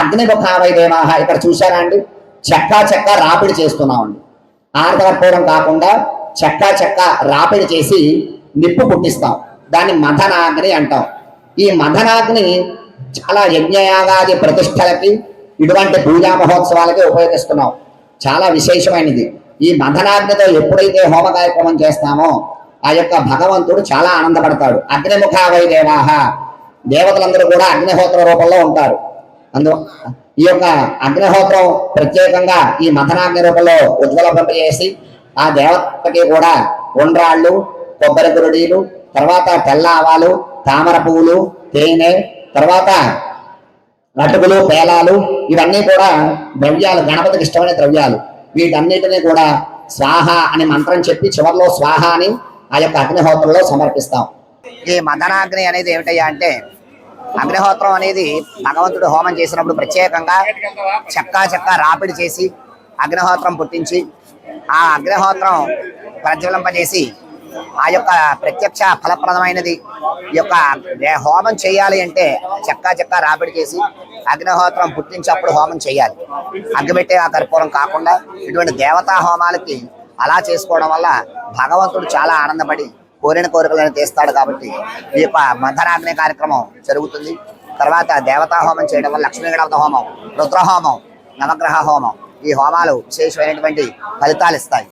అగ్నిముఖావై దేవాహ ఇక్కడ చూశారా అండి చెక్క చెక్క రాపిడి చేస్తున్నామండి. ఆర్ధకర్పూరం కాకుండా చెక్క చెక్క రాపిడి చేసి నిప్పు పుట్టిస్తాం. దాన్ని మథనాగ్ని అంటాం. ఈ మథనాగ్ని చాలా యజ్ఞయాగాది ప్రతిష్టలకి ఇటువంటి పూజా మహోత్సవాలకి ఉపయోగిస్తున్నాం. చాలా విశేషమైనది. ఈ మథనాగ్నితో ఎప్పుడైతే హోమ కార్యక్రమం చేస్తామో ఆ యొక్క భగవంతుడు చాలా ఆనందపడతాడు. అగ్నిముఖావై దేవాహ దేవతలందరూ కూడా అగ్నిహోత్ర రూపంలో ఉంటారు. అందు ఈ యొక్క అగ్నిహోత్రం ప్రత్యేకంగా ఈ మథనాగ్ని రూపంలో ఉజ్వలపంపజేసి ఆ దేవతకి కూడా ఉండ్రాళ్ళు కొబ్బరి గురుడీలు తర్వాత తెల్ల ఆవాలు తామర పువ్వులు తేనె తర్వాత అటుకులు పేలాలు ఇవన్నీ కూడా ద్రవ్యాలు గణపతికి ఇష్టమైన ద్రవ్యాలు. వీటన్నిటిని కూడా స్వాహ అని మంత్రం చెప్పి చివరిలో స్వాహ అని ఆ యొక్క అగ్నిహోత్రంలో సమర్పిస్తాం. ఈ మదనాగ్ని అనేది ఏమిటయ్యా అంటే అగ్నిహోత్రం అనేది భగవంతుడు హోమం చేసినప్పుడు ప్రత్యేకంగా చెక్కా చెక్క రాపిడి చేసి అగ్నిహోత్రం పుట్టించి ఆ అగ్నిహోత్రం ప్రజ్వలింపజేసి ఆ యొక్క ప్రత్యక్ష ఫలప్రదమైనది ఈ యొక్క హోమం చేయాలి అంటే చెక్కా చెక్క రాపిడి చేసి అగ్నిహోత్రం పుట్టించినప్పుడు హోమం చేయాలి. అగ్గిపెట్టే ఆ కర్పూరం కాకుండా ఇటువంటి దేవతా హోమాలకి అలా చేసుకోవడం వల్ల భగవంతుడు చాలా ఆనందపడి కోరిన కోరికలను తీస్తాడు కాబట్టి ఈ యొక్క కార్యక్రమం జరుగుతుంది. తర్వాత దేవతా హోమం చేయడం వల్ల లక్ష్మీ గణపతి హోమం రుద్ర హోమం నవగ్రహ హోమం ఈ హోమాలు విశేషమైనటువంటి ఫలితాలు ఇస్తాయి.